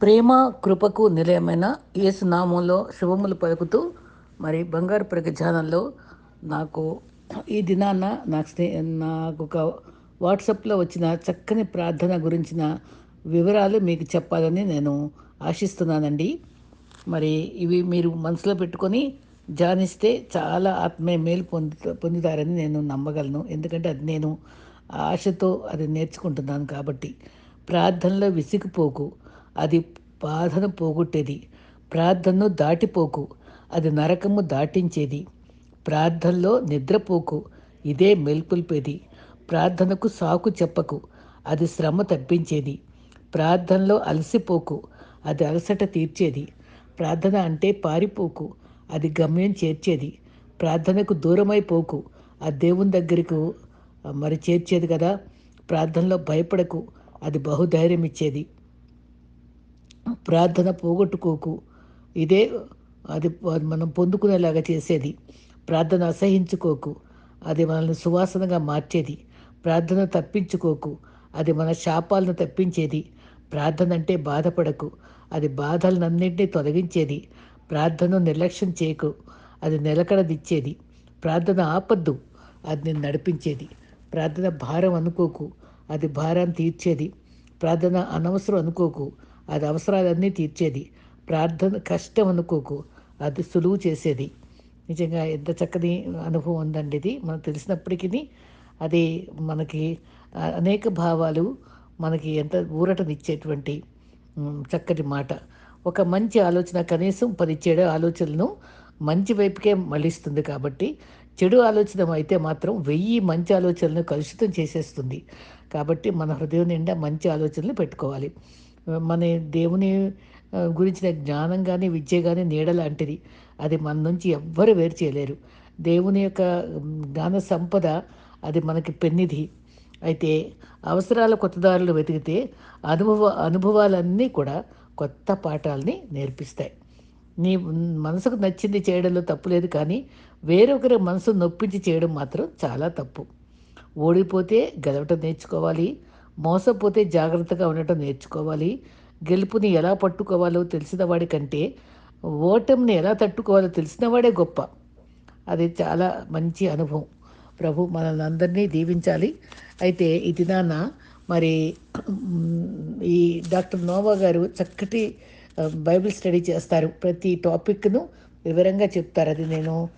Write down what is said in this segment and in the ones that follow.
ప్రేమ కృపకు నిలయమైన ఏసునామంలో శుభములు పలుకుతూ మరి బంగారు ప్రగ ఛానల్లో నాకు ఈ దినాన నాకు స్నే నాకు ఒక వాట్సాప్లో వచ్చిన చక్కని ప్రార్థన గురించిన వివరాలు మీకు చెప్పాలని నేను ఆశిస్తున్నానండి. మరి ఇవి మీరు మనసులో పెట్టుకొని ధ్యానిస్తే చాలా ఆత్మీయ మేలు పొందు పొందుతారని నేను నమ్మగలను. ఎందుకంటే అది నేను ఆశతో అది నేర్చుకుంటున్నాను కాబట్టి. ప్రార్థనలో విసిగిపోకు. అది బాధను పోగొట్టేది. ప్రార్థనను దాటిపోకు. అది నరకము దాటించేది. ప్రార్థనలో నిద్రపోకు. ఇదే మెల్పులిపేది ప్రార్థనకు సాకు చెప్పకు. అది శ్రమ తప్పించేది. ప్రార్థనలో అలసిపోకు. అది అలసట తీర్చేది. ప్రార్థన అంటే పారిపోకు. అది గమ్యం చేర్చేది. ప్రార్థనకు దూరమైపోకు ఆ దేవుని దగ్గరకు మరి చేర్చేది కదా. ప్రార్థనలో భయపడకు. అది బహుధైర్యం ఇచ్చేది ప్రార్థన పోగొట్టుకోకు. ఇదే అది మనం పొందుకునేలాగా చేసేది. ప్రార్థన అసహించుకోకు. అది మనల్ని సువాసనగా మార్చేది. ప్రార్థన తప్పించుకోకు. అది మన శాపాలను తప్పించేది. ప్రార్థన అంటే బాధపడకు. అది బాధలనన్నింటినీ తొలగించేది. ప్రార్థన నిర్లక్ష్యం చేయకు. అది నిలకడదిచ్చేది. ప్రార్థన ఆపద్దు. అది నేను నడిపించేది. ప్రార్థన భారం అనుకోకు. అది భారాన్ని తీర్చేది. ప్రార్థన అనవసరం అనుకోకు. అది అవసరాలన్నీ తీర్చేది. ప్రార్థన కష్టం అనుకోకు అది సులువు చేసేది. నిజంగా ఎంత చక్కని అనుభవం ఉందండి ఇది. మనకు తెలిసినప్పటికీ అది మనకి అనేక భావాలు మనకి ఎంత ఊరటనిచ్చేటువంటి చక్కటి మాట. ఒక మంచి ఆలోచన కనీసం పది చెడు ఆలోచనలను మంచి వైపుకే మళ్ళిస్తుంది కాబట్టి చెడు ఆలోచన అయితే మాత్రం వెయ్యి మంచి ఆలోచనలను కలుషితం చేసేస్తుంది. కాబట్టి మన హృదయం నిండా మంచి ఆలోచనలు పెట్టుకోవాలి. మన దేవుని గురించిన జ్ఞానం కానీ విద్య కానీ నీడ లాంటిది. అది మన నుంచి ఎవ్వరు వేరు చేయలేరు. దేవుని యొక్క జ్ఞాన సంపద అది మనకి పెన్నిధి. అయితే అవసరాల కొత్తదారులు వెతికితే అనుభవ అనుభవాలన్నీ కూడా కొత్త పాఠాలని నేర్పిస్తాయి. నీ మనసుకు నచ్చింది చేయడంలో తప్పు లేదు కానీ వేరొకరి మనసు నొప్పించి చేయడం మాత్రం చాలా తప్పు. ఓడిపోతే గెలవటం నేర్చుకోవాలి. మోసపోతే జాగ్రత్తగా ఉండటం నేర్చుకోవాలి. గెలుపుని ఎలా పట్టుకోవాలో తెలిసిన వాడి కంటే ఓటమిని ఎలా తట్టుకోవాలో తెలిసిన వాడే గొప్ప. అది చాలా మంచి అనుభవం. ప్రభు మనల్ని అందరినీ దీవించాలి. అయితే ఈ దినాన మరి ఈ డాక్టర్ నోవా గారు చక్కటి బైబిల్ స్టడీ చేస్తారు. ప్రతి టాపిక్ను వివరంగా చెప్తారు. అది నేను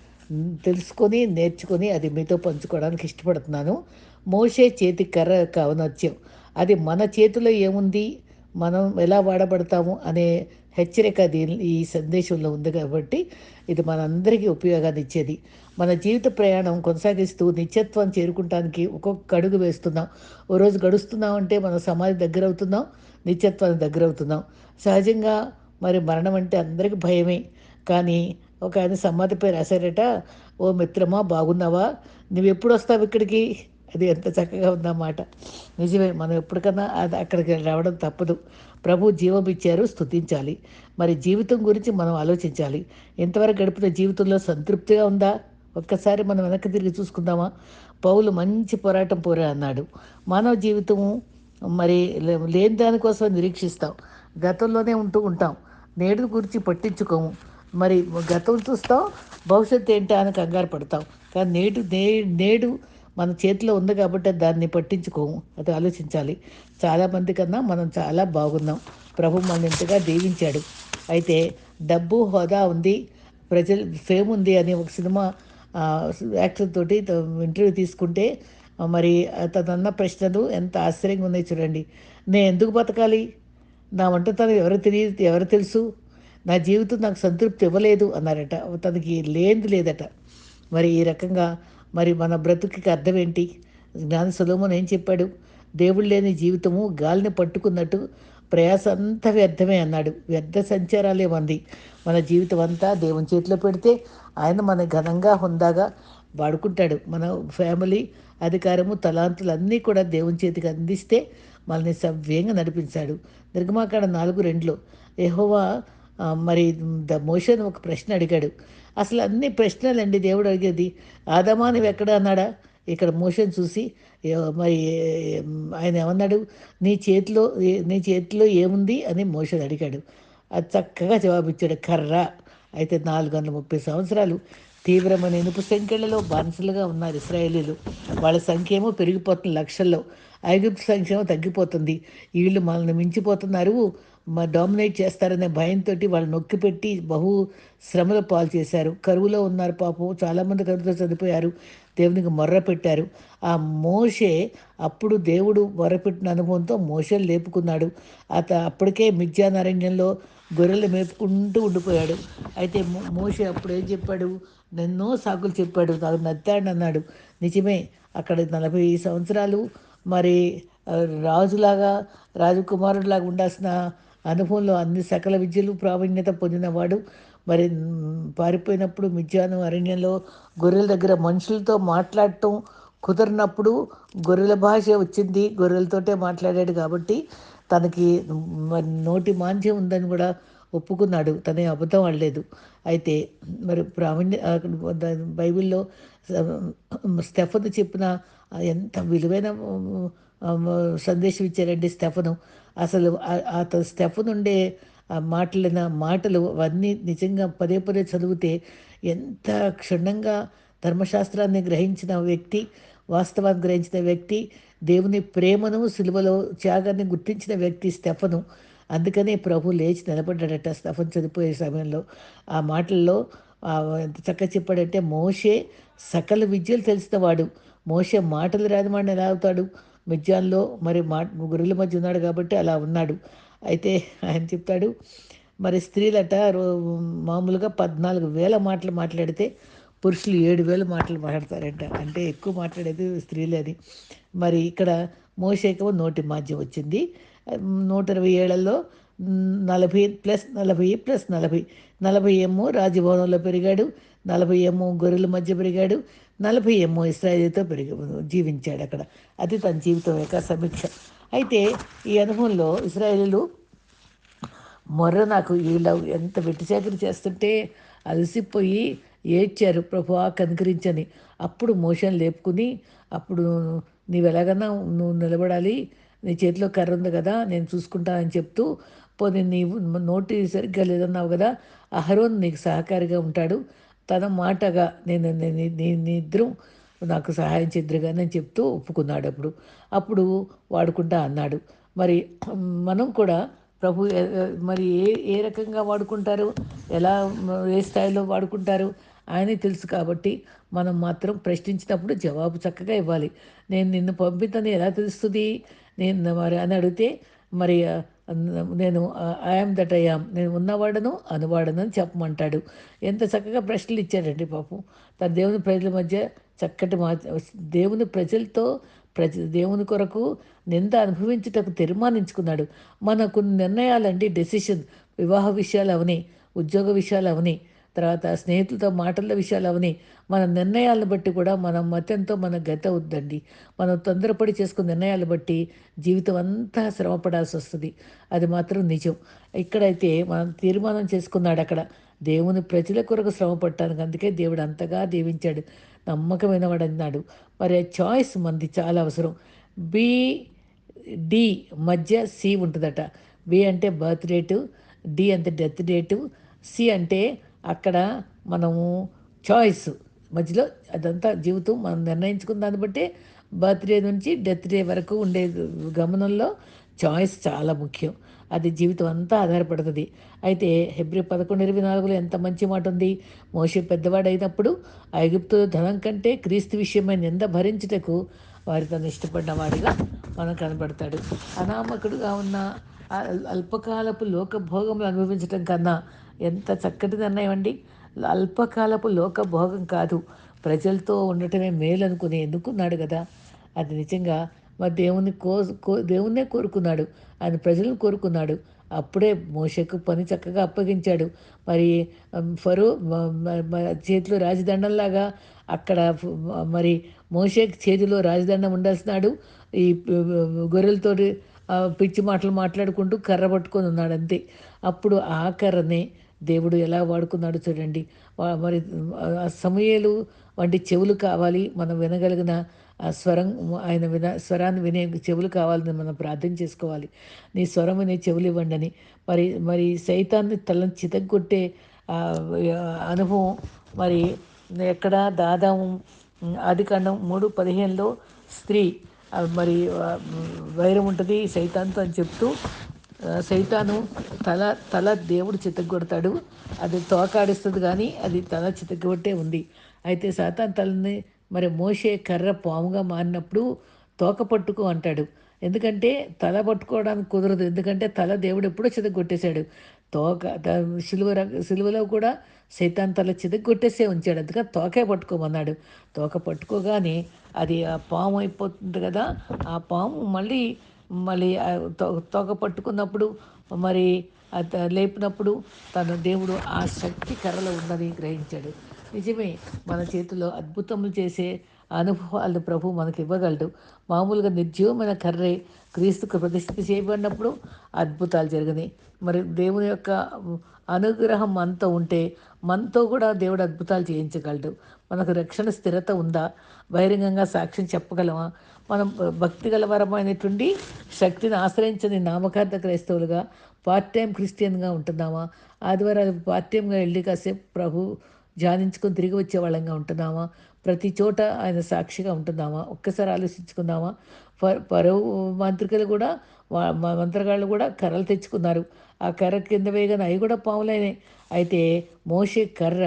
తెలుసుకొని నేర్చుకొని అది మీతో పంచుకోవడానికి ఇష్టపడుతున్నాను. మోసే చేతి కర్ర కవనొత్యం అది మన చేతిలో ఏముంది? మనం ఎలా వాడబడతాము అనే హెచ్చరిక దీని ఈ సందేశంలో ఉంది కాబట్టి ఇది మనందరికీ ఉపయోగాన్ని ఇచ్చేది. మన జీవిత ప్రయాణం కొనసాగిస్తూ నిత్యత్వం చేరుకుంటానికి ఒక్కొక్క అడుగు వేస్తున్నాం. ఓ రోజు గడుస్తున్నాం అంటే మన సమాధి దగ్గర అవుతున్నాం నిత్యత్వానికి దగ్గర అవుతున్నాం. సహజంగా మరి మరణం అంటే అందరికీ భయమే. కానీ ఒక ఆయన సమాధిపై రాశారట ఓ మిత్రమా బాగున్నావా? నువ్వు ఎప్పుడు వస్తావు ఇక్కడికి? అది ఎంత చక్కగా ఉందన్నమాట. నిజమే మనం ఎప్పటికన్నా అది అక్కడికి రావడం తప్పదు. ప్రభు జీవం ఇచ్చారు స్థుతించాలి మరి జీవితం గురించి మనం ఆలోచించాలి. ఎంతవరకు గడిపిన జీవితంలో సంతృప్తిగా ఉందా? ఒక్కసారి మనం వెనక్కి తిరిగి చూసుకుందామా? పౌలు మంచి పోరాటం పోరా అన్నాడు. మానవ జీవితము మరి లేని దానికోసం నిరీక్షిస్తాం. గతంలోనే ఉంటూ ఉంటాం. నేడు గురించి పట్టించుకోము. మరి గతం చూస్తాం భవిష్యత్తు ఏంటా అని కంగారు పడతాం. కానీ నేడు నే నేడు మన చేతిలో ఉంది కాబట్టి దాన్ని పట్టించుకోము అది ఆలోచించాలి. చాలామంది కన్నా మనం చాలా బాగున్నాం. ప్రభు మన ఇంతగా దీవించాడు. అయితే డబ్బు హోదా ఉంది ప్రజలు ఫేమ్ ఉంది అని ఒక సినిమా యాక్టర్ తోటి ఇంటర్వ్యూ తీసుకుంటే మరి తనన్న ప్రశ్నలు ఎంత ఆశ్చర్యంగా ఉన్నాయి చూడండి. నేను ఎందుకు బతకాలి? నా వంట తను ఎవరు తెలియ ఎవరు తెలుసు? నా జీవితం నాకు సంతృప్తి ఇవ్వలేదు అన్నారట. తనకి లేనిది లేదట. మరి ఈ రకంగా మరి మన బ్రతుకి అర్థం ఏంటి జ్ఞాన సులోమన్ ఏం చెప్పాడు? దేవుడు లేని జీవితము గాలిని పట్టుకున్నట్టు ప్రయాస అంతా వ్యర్థమే అన్నాడు. వ్యర్థ సంచారాలే మంది. మన జీవితం అంతా దేవుని చేతిలో పెడితే ఆయన మన ఘనంగా హుందాగా వాడుకుంటాడు. మన ఫ్యామిలీ అధికారము తలాంతులు అన్నీ కూడా దేవుని చేతికి అందిస్తే మనల్ని సవ్యంగా నడిపించాడు. నిర్గమాకాడ నాలుగు రెండులో ఎహోవా మరి ద మోషన్ ఒక ప్రశ్న అడిగాడు. అసలు అన్ని ప్రశ్నలండి దేవుడు అడిగేది. ఆదమానవి ఎక్కడ అన్నాడా? ఇక్కడ మోషన్ చూసి మరి ఆయన ఏమన్నాడు? నీ చేతిలో నీ చేతిలో ఏముంది అని మోషన్ అడిగాడు. అది చక్కగా జవాబిచ్చాడు కర్ర. అయితే నాలుగు వందల ముప్పై సంవత్సరాలు తీవ్రమైన ఇనుపు సంఖ్యలలో బానిసలుగా ఉన్నారు ఇస్రాయేలీలు. వాళ్ళ సంఖ్య ఏమో పెరిగిపోతుంది లక్షల్లో. ఐగుప్తు సంక్షేమం తగ్గిపోతుంది. వీళ్ళు మనల్ని మించిపోతున్నారు. డామినేట్ చేస్తారనే భయంతో వాళ్ళు నొక్కి పెట్టి బహు శ్రమల పాలు చేశారు. కరువులో ఉన్నారు పాపం. చాలామంది కరువుతో చనిపోయారు. దేవునికి మొర్ర పెట్టారు. ఆ మోషే అప్పుడు దేవుడు మొర్రపెట్టిన అనుభవంతో మోషే లేపుకున్నాడు. అత అప్పటికే మిథ్యానారణ్యంలో గొర్రెలు మేపుకుంటూ ఉండిపోయాడు. అయితే మోషే అప్పుడు ఏం చెప్పాడు? ఎన్నో సాకులు చెప్పాడు. నాకు నత్తాడు అన్నాడు. నిజమే. అక్కడ నలభై సంవత్సరాలు మరి రాజులాగా రాజకుమారుడిలాగా ఉండాల్సిన అనుభవంలో అన్ని సకల విద్యలు ప్రావీణ్యత పొందినవాడు. మరి పారిపోయినప్పుడు మిథ్యాను అరణ్యంలో గొర్రెల దగ్గర మనుషులతో మాట్లాడటం కుదరినప్పుడు గొర్రెల భాష వచ్చింది. గొర్రెలతోటే మాట్లాడాడు కాబట్టి తనకి మరి నోటి మాంద్యం ఉందని కూడా ఒప్పుకున్నాడు. తనే అబద్ధం ఆడలేదు. అయితే మరి ప్రావీణ్య బైబిల్లో స్టెఫను చెప్పిన ఎంత విలువైన సందేశం ఇచ్చారండి స్టెఫను. అసలు అతను స్టెఫ్ నుండే ఆ మాటలిన మాటలు అవన్నీ నిజంగా పదే పదే చదివితే ఎంత క్షుణ్ణంగా ధర్మశాస్త్రాన్ని గ్రహించిన వ్యక్తి వాస్తవాన్ని గ్రహించిన వ్యక్తి దేవుని ప్రేమను సిలువలో త్యాగాన్ని గుర్తించిన వ్యక్తి స్టెఫను. అందుకనే ప్రభు లేచి నిలబడ్డాడట స్టెఫన్ చనిపోయే సమయంలో. ఆ మాటల్లో ఎంత చక్కగా చెప్పాడంటే మోషే సకల విద్యలు తెలిసినవాడు మోషే మాటలు రాని వాడిని ఎలా అవుతాడు మిజ్జాన్లో మరి మా గొర్రెల మధ్య ఉన్నాడు కాబట్టి అలా ఉన్నాడు. అయితే ఆయన చెప్తాడు మరి స్త్రీలట మామూలుగా పద్నాలుగు వేల మాటలు మాట్లాడితే పురుషులు ఏడు వేల మాటలు మాట్లాడతారంట. అంటే ఎక్కువ మాట్లాడేది స్త్రీలే అని. మరి ఇక్కడ మోసేకము నోటి మాధ్యం వచ్చింది. నూట ఇరవై ఏళ్ళలో నలభై ప్లస్ నలభై ప్లస్ నలభై. నలభై ఏమో రాజభవనంలో పెరిగాడు. నలభై ఏమో గొర్రెల మధ్య పెరిగాడు. నలభై ఏమో ఇస్రాయేల్తో పెరిగి జీవించాడు అక్కడ. అది తన జీవితం యొక్క సమీక్ష. అయితే ఈ అనుభవంలో ఇస్రాయేలీలు మొర్ర నాకు వీళ్ళు ఎంత వెట్టిచాకరి చేస్తుంటే అలసిపోయి ఏడ్చారు ప్రభు కనికరించని. అప్పుడు మోషన్ లేపుకుని అప్పుడు నీవు ఎలాగన్నా నువ్వు నిలబడాలి నీ చేతిలో కర్ర ఉంది కదా నేను చూసుకుంటానని చెప్తూ పోనీ నీవు నోటి సరిగ్గా లేదన్నావు కదా అహరోన్ నీకు సహకారిగా ఉంటాడు తన మాటగా నేను నీ ఇద్దరు నాకు సహాయం చెద్దరుగా నేను చెప్తూ ఒప్పుకున్నాడు అప్పుడు. అప్పుడు వాడుకుంటా అన్నాడు. మరి మనం కూడా ప్రభు మరి ఏ ఏ రకంగా వాడుకుంటారు? ఎలా ఏ స్థాయిలో వాడుకుంటారు? ఆయనే తెలుసు కాబట్టి మనం మాత్రం ప్రశ్నించినప్పుడు జవాబు చక్కగా ఇవ్వాలి. నేను నిన్ను పంపిద్దని ఎలా తెలుస్తుంది? నేను మరి అని అడిగితే మరి నేను ఐఎమ్ దట్ ఐఆమ్ నేను ఉన్నవాడను అనువాడను అని చెప్పమంటాడు. ఎంత చక్కగా ప్రశ్నలు ఇచ్చాడండి పాపం. తన దేవుని ప్రజల మధ్య చక్కటి మా దేవుని ప్రజలతో ప్రజ దేవుని కొరకు నింద అనుభవించుటకు తీర్మానించుకున్నాడు. మనకు నిర్ణయాలండి డెసిషన్ వివాహ విషయాలు అవని ఉద్యోగ విషయాలు అవని తర్వాత స్నేహితులతో మాటల విషయాలు అవని మన నిర్ణయాలను బట్టి కూడా మనం మతంతో మన గత అవుద్దండి మనం తొందరపడి చేసుకున్న నిర్ణయాలు బట్టి జీవితం అంతా శ్రమపడాల్సి వస్తుంది. అది మాత్రం నిజం. ఇక్కడైతే మనం తీర్మానం చేసుకున్నాడు అక్కడ. దేవుని ప్రజల కొరకు శ్రమ పట్టానికి అందుకే దేవుడు అంతగా దీవించాడు. నమ్మకమైన వాడు అన్నాడు. మరి చాయిస్ మంది చాలా అవసరం. బి డి మధ్య సి ఉంటుందట. బి అంటే బర్త్ డేటు డి అంటే డెత్ డేటు సి అంటే అక్కడ మనము చాయిస్ మధ్యలో అదంతా జీవితం మనం నిర్ణయించుకున్న దాన్ని బట్టే బర్త్డే నుంచి డెత్ డే వరకు ఉండే గమనంలో చాయిస్ చాలా ముఖ్యం. అది జీవితం అంతా ఆధారపడుతుంది. అయితే హెబ్రి పదకొండు ఇరవై నాలుగులో ఎంత మంచి మాట ఉంది? మోసే పెద్దవాడైనప్పుడు ఐగుప్తు ధనం కంటే క్రీస్తు విషయమైన నింద భరించుటకు వారి తను ఇష్టపడిన వాడిగా మనం కనబడతాడు. అనామకుడుగా ఉన్న అల్పకాలపు లోకభోగములు అనుభవించటం అనుభవించడం కన్నా ఎంత చక్కటి నిర్ణయం అల్పకాలపు లోక భోగం కాదు. ప్రజలతో ఉండటమే మేలు అనుకుని ఎందుకున్నాడు కదా? అది నిజంగా మరి దేవుని కో కో దేవుణ్ణే కోరుకున్నాడు. ఆయన ప్రజలను కోరుకున్నాడు. అప్పుడే మోషకు పని చక్కగా అప్పగించాడు. మరి ఫరో చేతిలో రాజదండంలాగా అక్కడ మరి మోషేక్ చేతిలో రాజదండం ఉండాల్సినాడు. ఈ గొర్రెలతో పిచ్చి మాటలు మాట్లాడుకుంటూ కర్ర పట్టుకొని ఉన్నాడు అంతే. అప్పుడు ఆ కర్రనే దేవుడు ఎలా వాడుకున్నాడు చూడండి. మరి సమయాలు వంటి చెవులు కావాలి మనం వినగలిగిన ఆ స్వరం ఆయన విన స్వరాన్ని వినే చెవులు కావాలని మనం ప్రార్థన చేసుకోవాలి. నీ స్వరం వినే చెవులు ఇవ్వండి అని మరి మరి సైతాన్ని తలని చితగ్గొట్టే అనుభవం మరి ఎక్కడ దాదాము ఆదికాండం మూడు పదిహేనులో స్త్రీ మరి వైరం ఉంటుంది సైతాంతం అని చెప్తూ సైతాను తల తల దేవుడు చితగ్గొడతాడు. అది తోకాడిస్తుంది కానీ అది తల చితగ్గొట్టే ఉంది. అయితే సాతాన్ తలని మరి మోసే కర్ర పాముగా మారినప్పుడు తోక పట్టుకో అంటాడు. ఎందుకంటే తల పట్టుకోవడానికి కుదరదు. ఎందుకంటే తల దేవుడు ఎప్పుడో చితగొట్టేశాడు తోక ద- సిలువ ర- సిలువలో కూడా సైతాన్ తల చితగొట్టేసే ఉంచాడు. అందుకని తోకే పట్టుకోమన్నాడు. తోక పట్టుకోగానే అది ఆ పాము అయిపోతుంది కదా. ఆ పాము మళ్ళీ మళ్ళీ తో- తోక పట్టుకున్నప్పుడు మరి అది లేపినప్పుడు తన దేవుడు ఆ శక్తి కర్రలో ఉందని గ్రహించాడు. నిజమే మన చేతిలో అద్భుతములు చేసే అనుభవాలు ప్రభు మనకి ఇవ్వగలడు. మామూలుగా నిర్జీవమైన కర్రే క్రీస్తుకు ప్రతిష్ఠిత చేయబడినప్పుడు అద్భుతాలు జరిగినాయి. మరి దేవుని యొక్క అనుగ్రహం మనతో ఉంటే మనతో కూడా దేవుడు అద్భుతాలు చేయించగలడు. మనకు రక్షణ స్థిరత ఉందా? బహిరంగంగా సాక్ష్యం చెప్పగలమా? మనం భక్తి గలవరమైనటువంటి శక్తిని ఆశ్రయించని నామకార్థ క్రైస్తవులుగా పార్ట్ టైం క్రిస్టియన్గా ఉంటున్నామా? ఆదివారాలు పార్ట్ టైంగా వెళ్ళి కాసేపు ప్రభు ధ్యానించుకొని తిరిగి వచ్చే వాళ్ళంగా ఉంటున్నామా? ప్రతి చోట ఆయన సాక్షిగా ఉంటుందామా ఒక్కసారి ఆలోచించుకుందామా? పరువు పరవు మంత్రికలు కూడా మంత్రగాళ్ళు కూడా కర్రలు తెచ్చుకున్నారు. ఆ కర్ర కింద వేయగానే అవి కూడా పాములైనాయి. అయితే మోసే కర్ర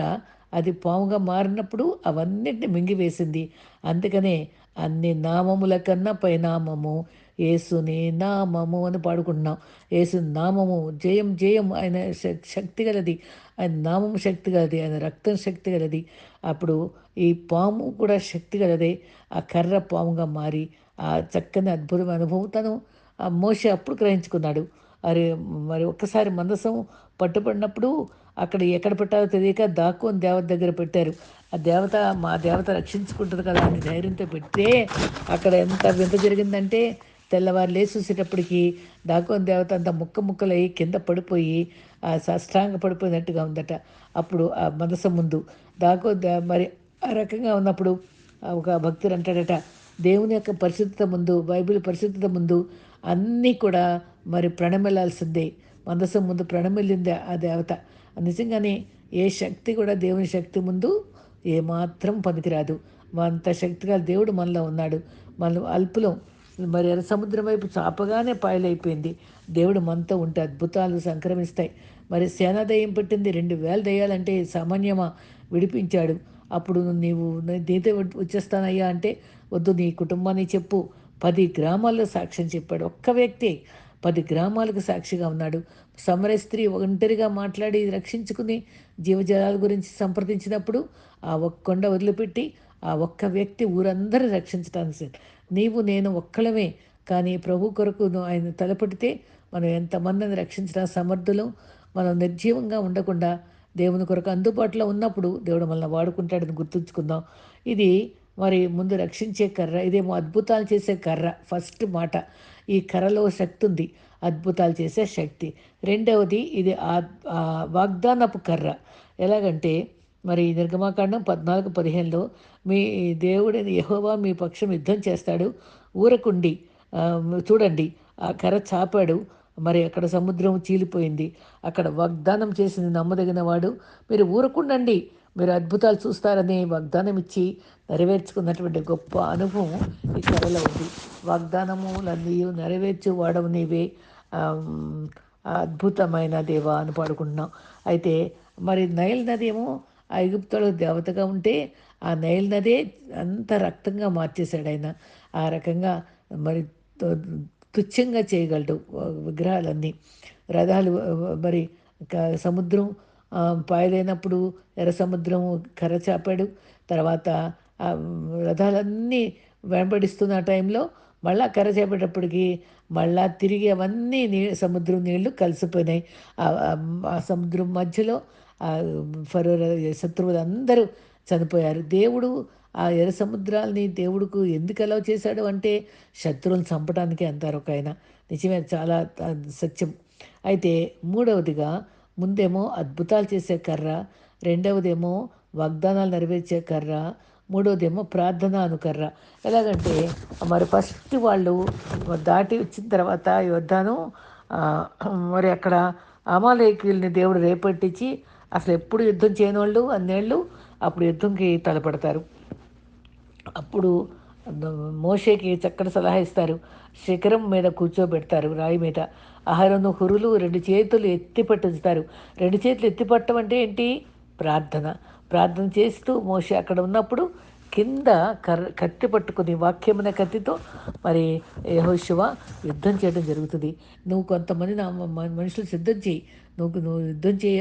అది పాముగా మారినప్పుడు అవన్నిటిని మింగివేసింది. అందుకనే అన్ని నామముల కన్నా పైనామము ఏసుని నామము అని పాడుకుంటున్నాం. ఏసు నామము జయం జయం ఆయన శక్తి గలది. ఆయన నామం శక్తి గలది ఆయన రక్తం శక్తి గలది. అప్పుడు ఈ పాము కూడా శక్తి గలదే. ఆ కర్ర పాముగా మారి ఆ చక్కని అద్భుతమైన అనుభవం తను ఆ మోసే అప్పుడు గ్రహించుకున్నాడు. అరే మరి ఒక్కసారి మందసం పట్టుబడినప్పుడు అక్కడ ఎక్కడ పెట్టాలో తెలియక దాక్కుని దేవత దగ్గర పెట్టారు. ఆ దేవత మా దేవత రక్షించుకుంటుంది కదా అని ధైర్యంతో పెడితే అక్కడ ఎంత వింత జరిగిందంటే తెల్లవారు లేచూసేటప్పటికి దాకోని దేవత అంత ముక్క ముక్కలయ్యి కింద పడిపోయి ఆ సష్టాంగ పడిపోయినట్టుగా ఉందట. అప్పుడు ఆ మనసు ముందు దాకో దే- మరి ఆ రకంగా ఉన్నప్పుడు ఒక భక్తుడు అంటాడట దేవుని యొక్క పరిశుద్ధత ముందు బైబిల్ పరిశుద్ధత ముందు అన్నీ కూడా మరి ప్రణమిల్లాల్సిందే మందసం ముందు ప్రణమిల్లింది ఆ దేవత. నిజంగానే ఏ శక్తి కూడా దేవుని శక్తి ముందు ఏమాత్రం పనికిరాదు. అంత శక్తిగా దేవుడు మనలో ఉన్నాడు. మనం అల్పులం మరి ఎర్ర సముద్రం వైపు చాపగానే పాయలైపోయింది. దేవుడు మనతో ఉంటే అద్భుతాలు సంక్రమిస్తాయి. మరి సేనా దయ్యం పెట్టింది రెండు వేల దయ్యాలంటే సామాన్యమా? విడిపించాడు. అప్పుడు నీవు నీతో వచ్చేస్తానయ్యా అంటే వద్దు నీ కుటుంబాన్ని చెప్పు. పది గ్రామాల్లో సాక్ష్యం చెప్పాడు. ఒక్క వ్యక్తి పది గ్రామాలకు సాక్షిగా ఉన్నాడు. సమర స్త్రీ ఒంటరిగా మాట్లాడి రక్షించుకుని జీవజలాల గురించి సంప్రదించినప్పుడు ఆ ఒక్క కొండ వదిలిపెట్టి ఆ ఒక్క వ్యక్తి ఊరందరూ రక్షించడానికి నీవు నేను ఒక్కలమే. కానీ ప్రభు కొరకు ఆయన తలపడితే మనం ఎంతమందిని రక్షించిన సమర్థులం మనం నిర్జీవంగా ఉండకుండా దేవుని కొరకు అందుబాటులో ఉన్నప్పుడు దేవుడు మనల్ని వాడుకుంటాడని గుర్తుంచుకుందాం. ఇది మరి ముందు రక్షించే కర్ర ఇదేమో అద్భుతాలు చేసే కర్ర ఫస్ట్ మాట. ఈ కర్రలో శక్తి ఉంది అద్భుతాలు చేసే శక్తి. రెండవది ఇది ఆ ఆ వాగ్దానపు కర్ర. ఎలాగంటే మరి నిర్గమాకాండం పద్నాలుగు పదిహేనులో మీ దేవుడైన యహోవా మీ పక్షం యుద్ధం చేస్తాడు. ఊరకుండి చూడండి ఆ కర్ర చాపాడు మరి అక్కడ సముద్రం చీలిపోయింది. అక్కడ వాగ్దానం చేసింది నమ్మదగిన వాడు. మీరు ఊరకుండండి మీరు అద్భుతాలు చూస్తారని వాగ్దానం ఇచ్చి నెరవేర్చుకున్నటువంటి గొప్ప అనుభవం ఈ కథలో ఉంది. వాగ్దానములన్నీ నెరవేర్చు వాడవు నీవే. అద్భుతమైన దేవా అని పాడుకుంటున్నాం. అయితే మరి నైల్ నది ఏమో ఆ దేవతగా ఉంటే ఆ నైల్ నదే అంత రక్తంగా మార్చేశాడు ఆయన. ఆ రకంగా మరి తుచ్చంగా చేయగలడు విగ్రహాలన్నీ. రథాలు మరి క- సముద్రం పాయలైనప్పుడు ఎర్ర సముద్రం కర్ర చాపాడు. తర్వాత ఆ రథాలన్నీ వెంబడిస్తున్న టైంలో మళ్ళా కర్ర చేపేటప్పటికి మళ్ళా తిరిగి అవన్నీ నీ సముద్రం నీళ్ళు కలిసిపోయినాయి. ఆ- సముద్రం మధ్యలో ఫరో శత్రువులు అందరూ చనిపోయారు. దేవుడు ఆ ఎర్ర సముద్రాల్ని దేవుడుకు ఎందుకు అలౌ చేశాడు అంటే శత్రువులను చంపడానికి అంటారు ఒక ఆయన. నిజమే చాలా సత్యం. అయితే మూడవదిగా ముందేమో అద్భుతాలు చేసే కర్ర రెండవదేమో వాగ్దానాలు నెరవేర్చే కర్ర మూడోదేమో ప్రార్థన అనుకర్ర ఎలాగంటే మరి ఫస్ట్ వాళ్ళు దాటి వచ్చిన తర్వాత యోద్ధాను మరి అక్కడ అమాలేకుల్ని దేవుడు రేపట్టించి అసలు ఎప్పుడు యుద్ధం చేయని వాళ్ళు అన్నేళ్ళు అప్పుడు యుద్ధంకి తలపడతారు. అప్పుడు మోషేకి చక్కటి సలహా ఇస్తారు. శిఖరం మీద కూర్చోబెడతారు రాయి మీద. ఆహారం హురులు రెండు చేతులు ఎత్తి పట్టించుతారు. రెండు చేతులు ఎత్తి పట్టడం అంటే ఏంటి? ప్రార్థన. ప్రార్థన చేస్తూ మోషే అక్కడ ఉన్నప్పుడు కింద కర్ర కత్తి పట్టుకుని వాక్యమైన కత్తితో మరి యహోశివ యుద్ధం చేయడం జరుగుతుంది. నువ్వు కొంతమంది నా మనుషులు సిద్ధం చేయి. నువ్వు నువ్వు యుద్ధం చేయ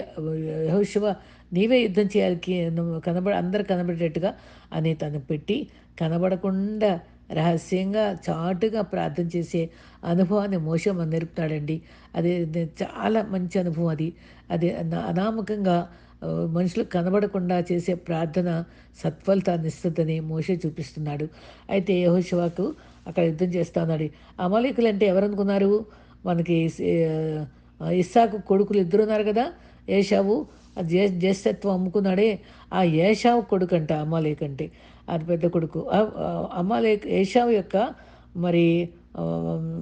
యహోశివ నీవే యుద్ధం చేయాలి నువ్వు కనబడ అందరు కనబడేటట్టుగా అని తను పెట్టి కనబడకుండా రహస్యంగా చాటుగా ప్రార్థన చేసే అనుభవాన్ని మోసం నేర్పుతాడండి. అది చాలా మంచి అనుభవం అది. అది అనామకంగా మనుషులకు కనబడకుండా చేసే ప్రార్థన సత్ఫలితాన్ని ఇస్తుందని మోషే చూపిస్తున్నాడు. అయితే యహోశివాకు అక్కడ యుద్ధం చేస్తా ఉన్నాడు. అమాలికులు అంటే ఎవరనుకున్నారు? మనకి ఇస్సాకు కొడుకులు ఇద్దరు ఉన్నారు కదా? ఏషావు ఆ జే జ్యేష్ఠత్వం అమ్ముకున్నాడే. ఆ ఏషావు కొడుకు అంట అమాలేక్ అంటే అది పెద్ద కొడుకు. ఆ- అమాలేక్ ఏషావు యొక్క మరి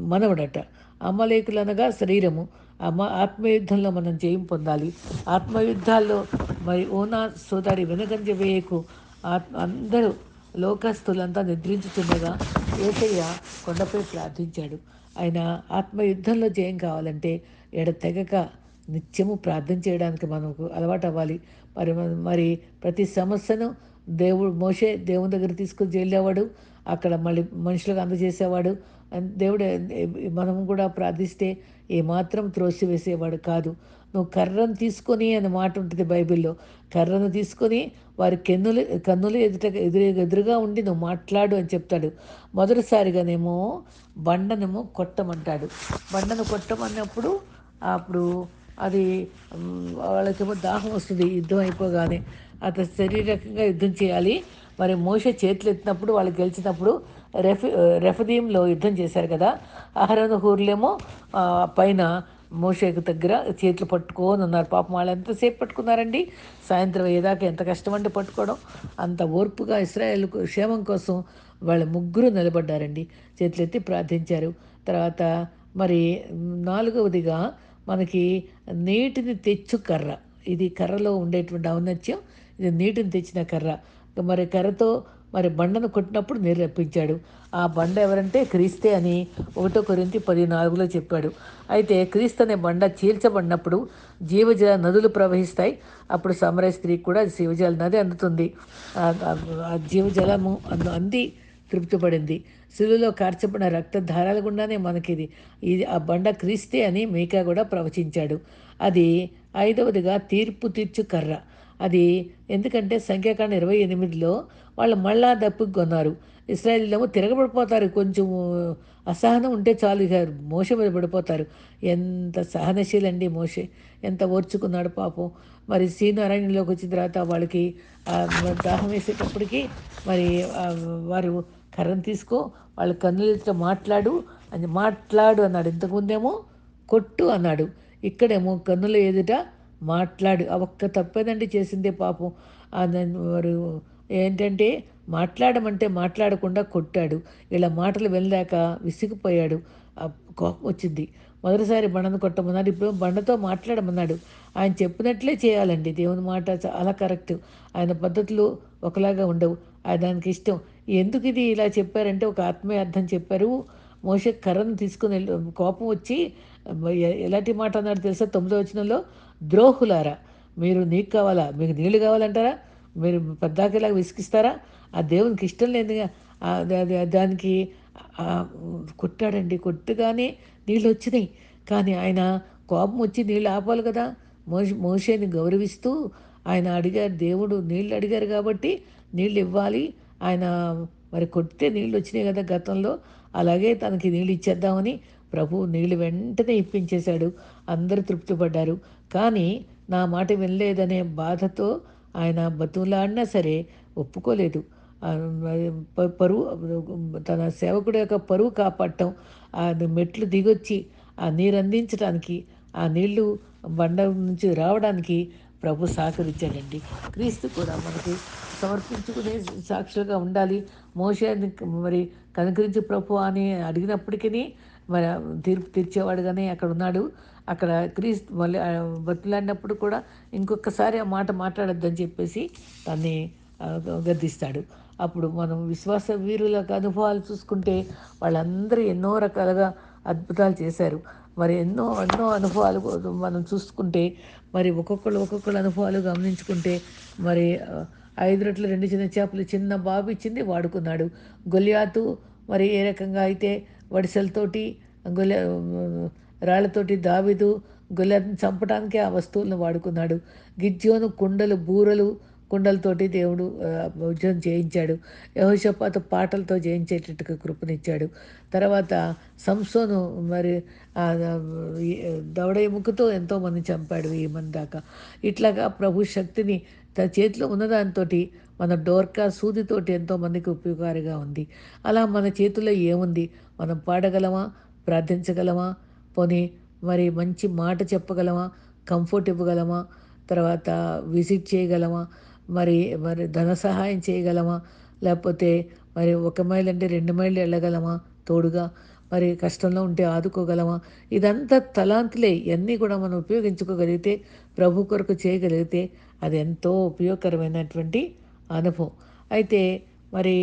మనవడట. అమలేకులు అనగా శరీరము. ఆత్మయుద్ధంలో మనం జయం పొందాలి. ఆత్మయుద్ధాల్లో మరి ఓనా సోదరి వెనకంజ వేయకు ఆత్మ అందరూ లోకస్తులంతా నిద్రించుతుండగా ఏసయ్య కొండపై ప్రార్థించాడు. ఆయన ఆత్మయుద్ధంలో జయం కావాలంటే ఎడతెగక నిత్యము ప్రార్థన చేయడానికి మనకు అలవాటు అవ్వాలి. మరి మరి ప్రతి సమస్యను దేవుడు మోసే దేవుని దగ్గర తీసుకుని వెళ్ళేవాడు అక్కడ మళ్ళీ మనుషులకు అందజేసేవాడు. దేవుడు మనం కూడా ప్రార్థిస్తే ఏమాత్రం త్రోసివేసేవాడు కాదు. నువ్వు కర్రను తీసుకొని అనే మాట ఉంటుంది బైబిల్లో. కర్రను తీసుకొని వారి కెన్నులు కన్నులు ఎదుట ఎదురు ఎదురుగా ఉండి నువ్వు మాట్లాడు అని చెప్తాడు. మొదటిసారిగానేమో బండనేమో కొట్టమంటాడు. బండను కొట్టమన్నప్పుడు అప్పుడు అది వాళ్ళకేమో దాహం వస్తుంది యుద్ధం అయిపోగానే. అతను శరీరకంగా యుద్ధం చేయాలి. మరి మోస చేతులు ఎత్తినప్పుడు వాళ్ళు గెలిచినప్పుడు రెఫ్ రెఫదీంలో యుద్ధం చేశారు కదా అహరోను హూర్లేమో పైన మోషేకు దగ్గర చేతులు పట్టుకొని ఉన్నారు. పాపం వాళ్ళు ఎంతసేపు పట్టుకున్నారండి? సాయంత్రం అయ్యేదాకా ఎంత కష్టమండి పట్టుకోవడం. అంత ఓర్పుగా ఇస్రాయేల్ క్షేమం కోసం వాళ్ళ ముగ్గురు నిలబడ్డారండి. చేతులు ఎత్తి ప్రార్థించారు. తర్వాత మరి నాలుగవదిగా మనకి నీటిని తెచ్చు కర్ర. ఇది కర్రలో ఉండేటువంటి ఔన్నత్యం. ఇది నీటిని తెచ్చిన కర్ర. మరి కర్రతో మరి బండను కొట్టినప్పుడు నీరు రప్పించాడు. ఆ బండ ఎవరంటే క్రీస్తే అని ఒకటో కొరింత పది నాలుగులో చెప్పాడు. అయితే క్రీస్తు అనే బండ చీల్చబడినప్పుడు జీవజల నదులు ప్రవహిస్తాయి. అప్పుడు సమరయ స్త్రీకి కూడా జీవజల నది అందుతుంది. ఆ- జీవజలము అందు అంది తృప్తిపడింది. శిలులో కార్చబడిన రక్తధారాల గుండానే మనకిది. ఇది ఆ బండ క్రీస్తే అని మీకా కూడా ప్రవచించాడు. అది ఐదవదిగా తీర్పు తీర్చు కర్ర. అది ఎందుకంటే సంఖ్యాకాండ ఇరవై ఎనిమిదిలో వాళ్ళు మళ్ళా దప్పుకొన్నారు ఇస్రాయలీలేమో తిరగబడిపోతారు. కొంచెం అసహనం ఉంటే చాలు. ఇక మోస మీద పడిపోతారు. ఎంత సహనశీలండి మోసే ఎంత ఓర్చుకున్నాడు పాపం. మరి సీను అరణ్యంలోకి వచ్చిన తర్వాత వాళ్ళకి దాహం వేసేటప్పటికి మరి వారు కర్రను తీసుకో వాళ్ళ కన్నులతో మాట్లాడు అని మాట్లాడు అన్నాడు. ఇంతకుముందేమో కొట్టు అన్నాడు. ఇక్కడేమో కన్నుల ఎదుట మాట్లాడు. ఆ ఒక్క తప్పేదండి చేసిందే పాపం. వారు ఏంటంటే మాట్లాడమంటే మాట్లాడకుండా కొట్టాడు. ఇలా మాటలు వెళ్ళాక విసిగిపోయాడు. కోపం వచ్చింది. మొదటిసారి బండను కొట్టమన్నాడు. ఇప్పుడు బండతో మాట్లాడమన్నాడు. ఆయన చెప్పినట్లే చేయాలండి. దేవుని మాట చాలా కరెక్ట్. ఆయన పద్ధతులు ఒకలాగా ఉండవు. ఆయన దానికి ఇష్టం. ఎందుకు ఇది ఇలా చెప్పారంటే ఒక ఆత్మీయ అర్థం చెప్పారు. మోసే కర్రను తీసుకుని వెళ్ళి కోపం వచ్చి ఎలాంటి మాట అన్నాడు తెలుసా? తొమ్మిదో వచనంలో ద్రోహులారా మీరు నీకు కావాలా? మీకు నీళ్ళు కావాలంటారా? మీరు పెద్దాకేలాగా విసిగిస్తారా? ఆ దేవునికి ఇష్టం లేదు దానికి కొట్టాడండి. కొట్టగానే నీళ్ళు వచ్చినాయి. కానీ ఆయన కోపం వచ్చి నీళ్ళు ఆపాలి కదా. మోష మోషేని గౌరవిస్తూ ఆయన అడిగారు. దేవుడు నీళ్ళు అడిగారు కాబట్టి నీళ్ళు ఇవ్వాలి. ఆయన మరి కొడితే నీళ్ళు వచ్చినాయి కదా గతంలో. అలాగే తనకి నీళ్ళు ఇచ్చేద్దామని ప్రభు నీళ్ళు వెంటనే ఇప్పించేశాడు. అందరూ తృప్తిపడ్డారు. కానీ నా మాట వినలేదనే బాధతో ఆయన బతులాడినా సరే ఒప్పుకోలేదు. పరువు తన సేవకుడు యొక్క పరువు కాపాడటం ఆ మెట్లు దిగొచ్చి ఆ నీరు అందించడానికి ఆ నీళ్ళు బండ నుంచి రావడానికి ప్రభు సహకరించాడండి. క్రీస్తు కూడా మనకి సమర్పించుకునే సాక్షులుగా ఉండాలి. మోసాన్ని మరి కనుకరించి ప్రభు అని అడిగినప్పటికీ మరి తీర్పు తీర్చేవాడుగానే అక్కడ ఉన్నాడు అక్కడ క్రీస్తు మళ్ళీ బతులాడినప్పుడు కూడా ఇంకొకసారి ఆ మాట మాట్లాడొద్దని చెప్పేసి దాన్ని గద్దిస్తాడు. అప్పుడు మనం విశ్వాస వీరుల అనుభవాలు చూసుకుంటే వాళ్ళందరూ ఎన్నో రకాలుగా అద్భుతాలు చేశారు. మరి ఎన్నో ఎన్నో అనుభవాలు మనం చూసుకుంటే మరి ఒక్కొక్కరు ఒక్కొక్కరు అనుభవాలు గమనించుకుంటే మరి ఐదు రొట్లు రెండు చిన్న చేపలు చిన్న బాబు ఇచ్చింది వాడుకున్నాడు. గొలియాతు మరి ఏ రకంగా అయితే వడిసెలతోటి గొలి రాళ్ళతోటి దావిదు గొలియాతుని చంపడానికి ఆ వస్తువులను వాడుకున్నాడు. గిజ్జోను కుండలు బూరలు కుండలతోటి దేవుడు ఉద్యోగం చేయించాడు. యహోషపాత పాటలతో జయించేటట్టుగా కృపనిచ్చాడు. తర్వాత సంసోను మరి దవడ ఎముకతో ఎంతోమంది చంపాడు ఈ మంది దాకా ఇట్లాగా ప్రభు శక్తిని తన చేతిలో ఉన్నదానితోటి మన డోర్కా సూదితోటి ఎంతోమందికి ఉపయోగకారిగా ఉంది. అలా మన చేతిలో ఏముంది? మనం పాడగలమా? ప్రార్థించగలమా? పోనీ మరి మంచి మాట చెప్పగలమా? కంఫర్ట్ ఇవ్వగలమా? తర్వాత విజిట్ చేయగలమా? మరి మరి ధన సహాయం చేయగలమా? లేకపోతే మరి ఒక మైల్ అంటే రెండు మైళ్ళు వెళ్ళగలమా? తోడుగా మరి కష్టంలో ఉంటే ఆదుకోగలమా? ఇదంతా తలాంతులే. ఇవన్నీ కూడా మనం ఉపయోగించుకోగలిగితే ప్రభు కొరకు చేయగలిగితే అది ఎంతో ఉపయోగకరమైనటువంటి అనుభవం. అయితే మరి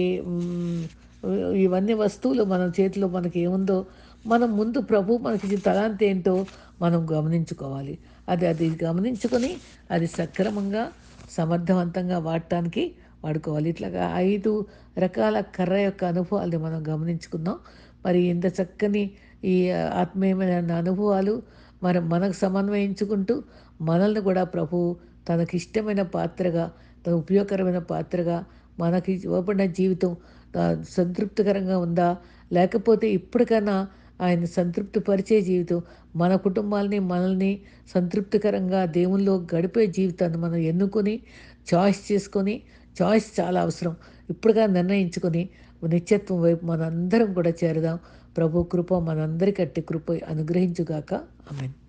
ఇవన్నీ వస్తువులు మన చేతిలో మనకి ఏముందో మనం ముందు ప్రభు మనకి తలాంతి ఏంటో మనం గమనించుకోవాలి. అది అది గమనించుకొని అది సక్రమంగా సమర్థవంతంగా వాడటానికి వాడుకోవాలి. ఇట్లాగా ఐదు రకాల కర్ర యొక్క అనుభవాలని మనం గమనించుకుందాం. మరి ఇంత చక్కని ఈ ఆత్మీయమైన అనుభవాలు మరి మనకు సమన్వయించుకుంటూ మనల్ని కూడా ప్రభు తనకి ఇష్టమైన పాత్రగా ఉపయోగకరమైన పాత్రగా మనకి ఇవ్వబడిన జీవితం సంతృప్తికరంగా ఉందా? లేకపోతే ఇప్పటికైనా ఆయన సంతృప్తిపరిచే జీవితం మన కుటుంబాలని మనల్ని సంతృప్తికరంగా దేవుల్లో గడిపే జీవితాన్ని మనం ఎన్నుకొని చాయిస్ చేసుకొని చాయిస్ చాలా అవసరం. ఇప్పుడుగా నిర్ణయించుకొని నిత్యత్వం వైపు మనందరం కూడా చేరదాం. ప్రభు కృప మనందరికట్టి కృప అనుగ్రహించుగాక. ఆమెను.